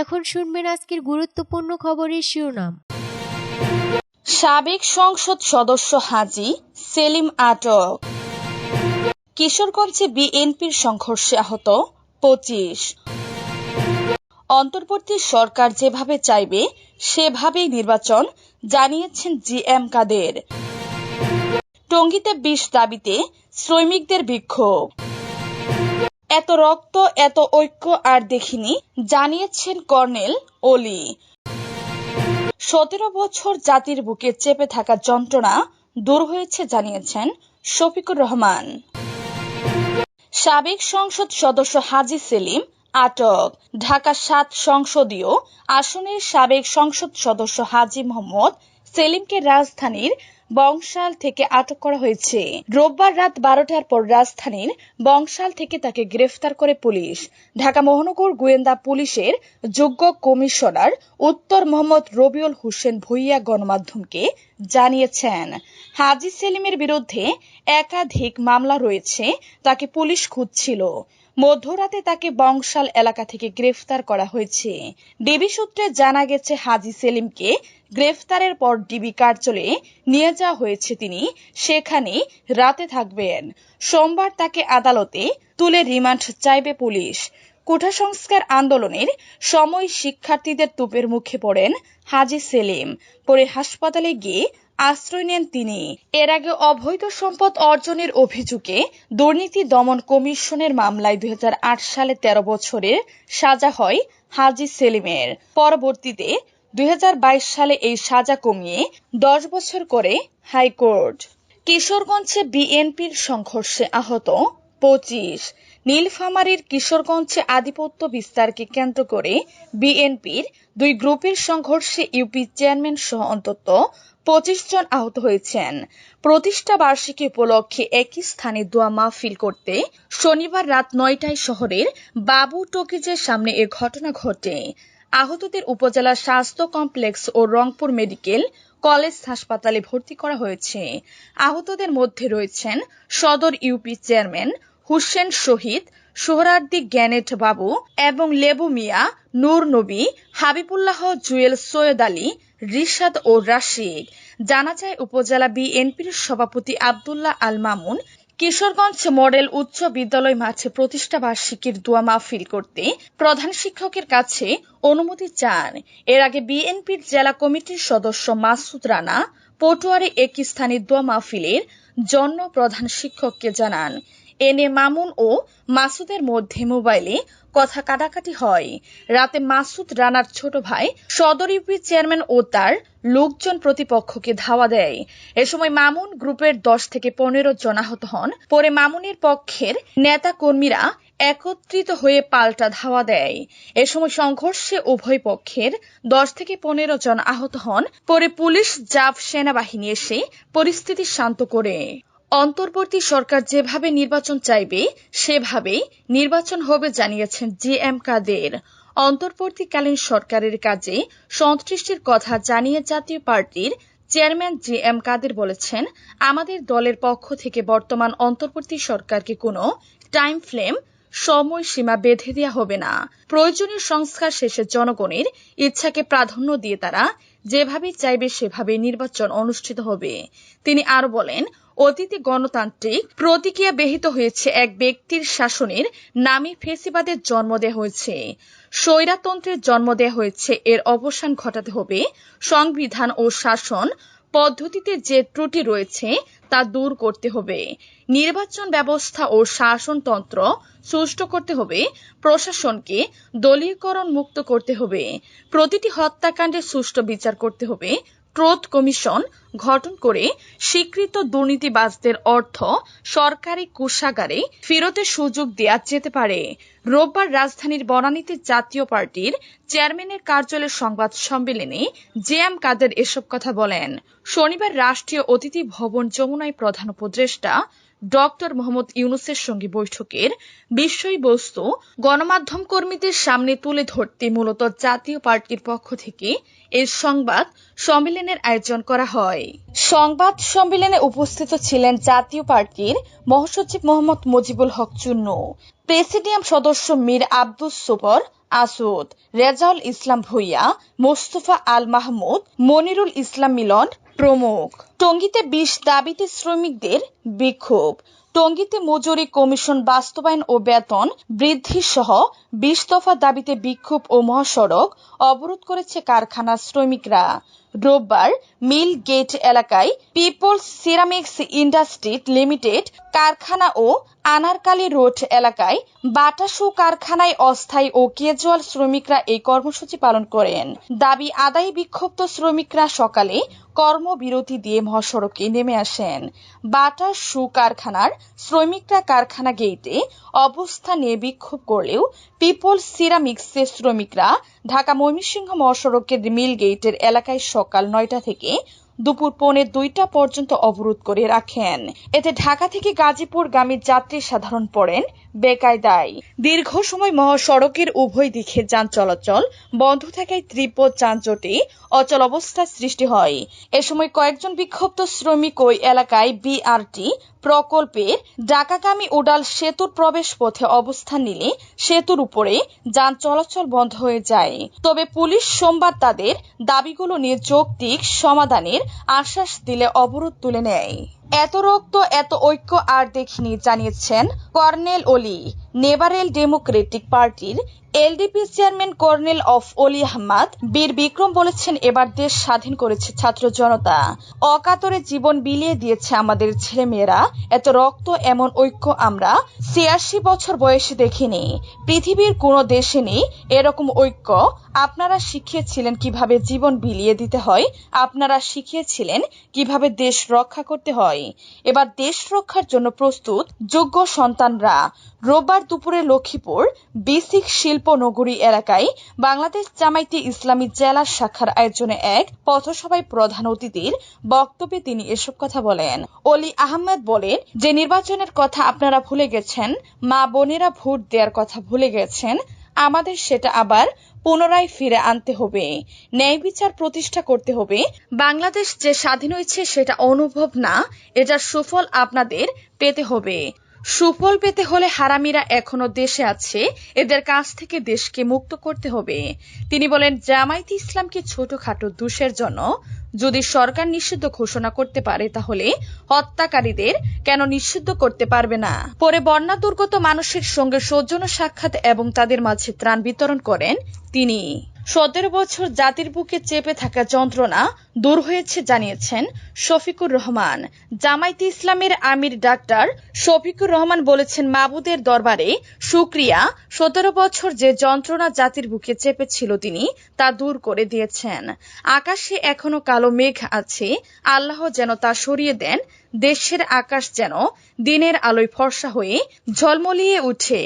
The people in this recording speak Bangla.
এখন শুনবেন আজকের গুরুত্বপূর্ণ খবরের শিরোনাম। সাবেক সংসদ সদস্য হাজি সেলিম আটক। কিশোরগঞ্জে বিএনপির সংঘর্ষে আহত পঁচিশ। অন্তর্বর্তী সরকার যেভাবে চাইবে, সেভাবেই নির্বাচন, জানিয়েছেন জি এম কাদের। টঙ্গীতে বিষ দাবিতে শ্রমিকদের বিক্ষোভ। এত রক্ত, এত ঐক্য আর দেখিনি, জানিয়েছেন কর্নেল অলি সতেরো বছর জাতির বুকে চেপে থাকা যন্ত্রণা দূর হয়েছে, জানিয়েছেন শফিকুর রহমান। সাবেক সংসদ সদস্য হাজি সেলিম আটক। ঢাকা সাত সংসদীয় আসনের সাবেক সংসদ সদস্য হাজি মোহাম্মদ সেলিমকে রাজধানীর বংশাল থেকে আটক করা হয়েছে। রোববার রাত বারোটার পর রাজধানীর বংশাল থেকে তাকে গ্রেফতার করে পুলিশ। ঢাকা মহানগর গোয়েন্দা পুলিশের যোগ্য কমিশনার উত্তর মোহাম্মদ রবিউল হোসেন ভুইয়া গণমাধ্যমকে জানিয়েছেন, হাজি সেলিমের বিরুদ্ধে একাধিক মামলা রয়েছে, তাকে পুলিশ খুঁজছিল। মধ্যরাতে তাকে বংশাল এলাকা থেকে গ্রেফতার করা হয়েছে। ডিবি সূত্রে জানা গেছে, হাজি সেলিমকে গ্রেফতারের পর ডিবি কার্যালয়ে নিয়ে যাওয়া হয়েছে তিনি। সেখানে রাতে থাকবেন। সোমবার তাকে আদালতে তুলে রিমান্ড চাইবে পুলিশ। কোঠা সংস্কার আন্দোলনের সময় শিক্ষার্থীদের তুপের মুখে পড়েন হাজি সেলিম। পরে হাসপাতালে গিয়ে আশ্রয় নেন তিনি। এর আগে অবৈধ সম্পদ অর্জনের অভিযোগে দুর্নীতি দমন কমিশনের মামলায় দুই হাজার আট সালে ১৩ বছরের সাজা হয় হাজি সেলিমের। পরবর্তীতে দুই হাজার বাইশ সালে এই সাজা কমিয়ে দশ বছর করে হাইকোর্ট। কিশোরগঞ্জে বিএনপির সংঘর্ষে আহত পঁচিশ। নীলফামারীর কিশোরগঞ্জে আধিপত্য বিস্তারকে কেন্দ্র করে বিএনপির দুই গ্রুপের সংঘর্ষে ইউপি চেয়ারম্যান সহ অন্তত পঁচিশ জন আহত হয়েছেন। প্রতিষ্ঠা বার্ষিকী উপলক্ষে একই স্থানে দোয়া মাহফিল করতে শনিবার রাত নয়টায় শহরের বাবু টকিজের সামনে এ ঘটনা ঘটে। আহতদের উপজেলা স্বাস্থ্য কমপ্লেক্স ও রংপুর মেডিকেল কলেজ হাসপাতালে ভর্তি করা হয়েছে। আহতদের মধ্যে রয়েছেন সদর UP chairman Hussain Shahid Suhrawardy gannet Babu এবং লেবু মিয়া, নূর নবী, হাবিবুল্লাহ জুয়েল সৈয়দ আলী, রিশাদ ও রাশিক জানা যায়, উপজেলা বিএনপির সভাপতি আবদুল্লাহ আল মামুন কিশোরগঞ্জ মডেল উচ্চ বিদ্যালয় মাঠে প্রতিষ্ঠা বার্ষিকীর দোয়া মাহফিল করতে প্রধান শিক্ষকের কাছে অনুমতি চান। এর আগে বিএনপির জেলা কমিটির সদস্য মাসুদ রানা, পটুয়ারি একই স্থানে দোয়া মাহফিলের জন্য প্রধান শিক্ষককে জানান। এনে মামুন ও মাসুদের মধ্যে মোবাইলে কথা কাটাকাটি হয়। রাতে মাসুদ রানার ছোট ভাই সদর ইউপি চেয়ারম্যান ও তার লোকজন প্রতিপক্ষকে ধাওয়া দেয়। এ সময় মামুন গ্রুপের দশ থেকে পনেরো জন আহত হন। পরে মামুনের পক্ষের নেতা কর্মীরা একত্রিত হয়ে পাল্টা ধাওয়া দেয়। এ সময় সংঘর্ষে উভয় পক্ষের দশ থেকে পনেরো জন আহত হন। পরে পুলিশ জাব সেনাবাহিনী এসে পরিস্থিতি শান্ত করে। অন্তর্বর্তী সরকার যেভাবে নির্বাচন চাইবে, সেভাবেই নির্বাচন হবে জানিয়েছেন জি এম কাদের। অন্তর্বর্তীকালীন সরকারের কাজে সন্তুষ্টির কথা জানিয়ে জাতীয় পার্টির চেয়ারম্যান জি এম কাদের বলেছেন, আমাদের দলের পক্ষ থেকে বর্তমান অন্তর্বর্তী সরকারকে কোনো টাইম ফ্লেম সময়সীমা বেঁধে দেওয়া হবে না। প্রয়োজনীয় সংস্কার শেষে জনগণের ইচ্ছাকে প্রাধান্য দিয়ে তারা যেভাবে চাইবে সেভাবে নির্বাচন অনুষ্ঠিত হবে। তিনি আরও বলেন, অতীতে গণতান্ত্রিক প্রতিক্রিয়া বিহিত হয়েছে এক ব্যক্তির শাসনের নামে ফেসিবাদের জন্ম দেওয়া হয়েছে। স্বৈরাতন্ত্রের জন্ম দেওয়া হয়েছে, এর অবসান ঘটাতে হবে। সংবিধান ও শাসন পদ্ধতিতে যে ত্রুটি রয়েছে তা দূর করতে হবে। নির্বাচন ব্যবস্থা ও শাসনতন্ত্র সুষ্ঠু করতে হবে। প্রশাসনকে দলীয়করণ মুক্ত করতে হবে। প্রতিটি হত্যাকাণ্ডের সুষ্ঠু বিচার করতে হবে। ট্রোথ কমিশন গঠন করে স্বীকৃত দুর্নীতিবাজদের অর্থ সরকারি কোষাগারে ফেরতের সুযোগ দেওয়া যেতে পারে। রোববার রাজধানীর বনানীতে জাতীয় পার্টির চেয়ারম্যানের কার্যালয়ের সংবাদ সম্মেলনে জে এম কাদের এসব কথা বলেন। শনিবার রাষ্ট্রীয় অতিথি ভবন যমুনায় প্রধান উপদেষ্টা ডক্টর মোহাম্মদ ইউনুসের সঙ্গে বৈঠকের বিষয়বস্তু গণমাধ্যম কর্মীদের সামনে তুলে ধরতে মূলত জাতীয় পার্টির পক্ষ থেকে এই সংবাদ সম্মেলনের আয়োজন করা হয়। সংবাদ সম্মেলনে উপস্থিত ছিলেন জাতীয় পার্টির মহাসচিব মোহাম্মদ মুজিবুল হক চুন্নু, প্রেসিডিয়াম সদস্য মীর আব্দুস সুবর আসুদ, রেজাউল ইসলাম ভুইয়া, মোস্তফা আল মাহমুদ, মনিরুল ইসলাম মিলন প্রমুখ। টঙ্গীতে বিশ দাবিতে শ্রমিকদের বিক্ষোভ। টঙ্গীতে মজুরি, কমিশন বাস্তবায়ন ও বেতন বৃদ্ধি সহ বিশ দফা দাবিতে বিক্ষোভ ও মহাসড়ক অবরোধ করেছে কারখানা শ্রমিকরা। রোববার মিল গেট এলাকায় পিপলস সিরামিক্স ইন্ডাস্ট্রি লিমিটেড কারখানা ও আনারকালি রোড এলাকায় বাটাসু কারখানায় অস্থায়ী ও ক্যাজুয়াল শ্রমিকরা এই কর্মসূচি পালন করেন। দাবি, আদায়ে বিক্ষুব্ধ শ্রমিকরা সকালে কর্মবিরতি দিয়ে মহাসড়কে নেমে আসেন। বাটা সু কারখানার শ্রমিকরা কারখানা গেইটে অবস্থান নিয়ে বিক্ষোভ করলেও পিপল সিরামিক্সের শ্রমিকরা ঢাকা ময়মনসিংহ মহাসড়কের মিল গেইটের এলাকায় সকাল নয়টা থেকে দুপুর পৌনে দুইটা পর্যন্ত অবরোধ করে রাখেন। এতে ঢাকা থেকে গাজীপুর গাজীপুরগামী যাত্রী সাধারণ পড়েন বেকায়দায়। দীর্ঘ সময় মহাসড়কের উভয় দিকে যান চলাচল, বন্ধ থাকায় তীব্র যানজটে অচল অবস্থার সৃষ্টি হয়। এ সময় কয়েকজন বিক্ষুব্ধ শ্রমিক ওই এলাকায় বিআরটি প্রকল্পের ঢাকাগামী উডাল সেতুর প্রবেশ পথে অবস্থান নিলে সেতুর উপরে যান চলাচল বন্ধ হয়ে যায়। তবে পুলিশ সোমবার তাদের দাবিগুলো নিয়ে যৌক্তিক সমাধানের আশ্বাস দিলে অবরোধ তুলে নেয়। এত রক্ত এত ঐক্য আর দেখিনি জানিয়েছেন কর্নেল ওলি। নেবারেল ডেমোক্রেটিক পার্টির এলডিপি চেয়ারম্যান কর্নেল অফ অলি আহমদ বীর বিক্রম বলেছেন, এবার দেশ স্বাধীন করেছে ছাত্র জনতা। অকাতরে জীবন বিলিয়ে দিয়েছে আমাদের ছেলেমেয়েরা। এত রক্ত, এমন ঐক্য আমরা ছিয়াশি বছর বয়সে দেখিনি। পৃথিবীর কোনো দেশে নেই এরকম ঐক্য। আপনারা শিখিয়েছিলেন কীভাবে জীবন বিলিয়ে দিতে হয়। আপনারা শিখিয়েছিলেন কীভাবে দেশ রক্ষা করতে হয়। এবার দেশ রক্ষার জন্য প্রস্তুত যোগ্য সন্তানরা। রোববার দুপুরে লক্ষ্মীপুর বিসিক শিল্প নগরী এলাকায় বাংলাদেশ জামাইতে ইসলামী জেলা শাখার আয়োজনে এক পথসভায় প্রধান অতিথির বক্তব্যে তিনি এসব কথা বলেন। অলি আহমেদ বলেন, যে নির্বাচনের কথা আপনারা ভুলে গেছেন, মা বোনেরা ভোট দেওয়ার কথা ভুলে গেছেন, আমাদের সেটা আবার পুনরায় ফিরে আনতে হবে, ন্যায় বিচার প্রতিষ্ঠা করতে হবে। বাংলাদেশ যে স্বাধীন হয়েছে সেটা অনুভব না এটার সুফল আপনাদের পেতে হবে। সুফল পেতে হলে হারামিরা এখনও দেশে আছে। এদের কাছ থেকে দেশকে মুক্ত করতে হবে। তিনি বলেন, জামায়াতে ইসলামকে ছোটখাটো দোষের জন্য যদি সরকার নিষিদ্ধ ঘোষণা করতে পারে, তাহলে হত্যাকারীদের কেন নিষিদ্ধ করতে পারবে না? পরে বন্যা দুর্গত মানুষের সঙ্গে সৌজন্য সাক্ষাৎ এবং তাদের মাঝে ত্রাণ বিতরণ করেন তিনি। সতেরো বছর জাতির বুকে চেপে থাকা যন্ত্রণা দূর হয়েছে, জানিয়েছেন শফিকুর রহমান। জামায়াতে ইসলামের আমির ডাক্তার শফিকুর রহমান বলেছেন, মাবুদের দরবারে সুক্রিয়া, সতেরো বছর যে যন্ত্রণা জাতির বুকে চেপেছিল তিনি, তা দূর করে দিয়েছেন। আকাশে এখনও কালো মেঘ আছে, আল্লাহ যেন তা সরিয়ে দেন, দেশের আকাশ যেন দিনের আলোয় ফর্সা হয়ে ঝলমলিয়ে উঠে।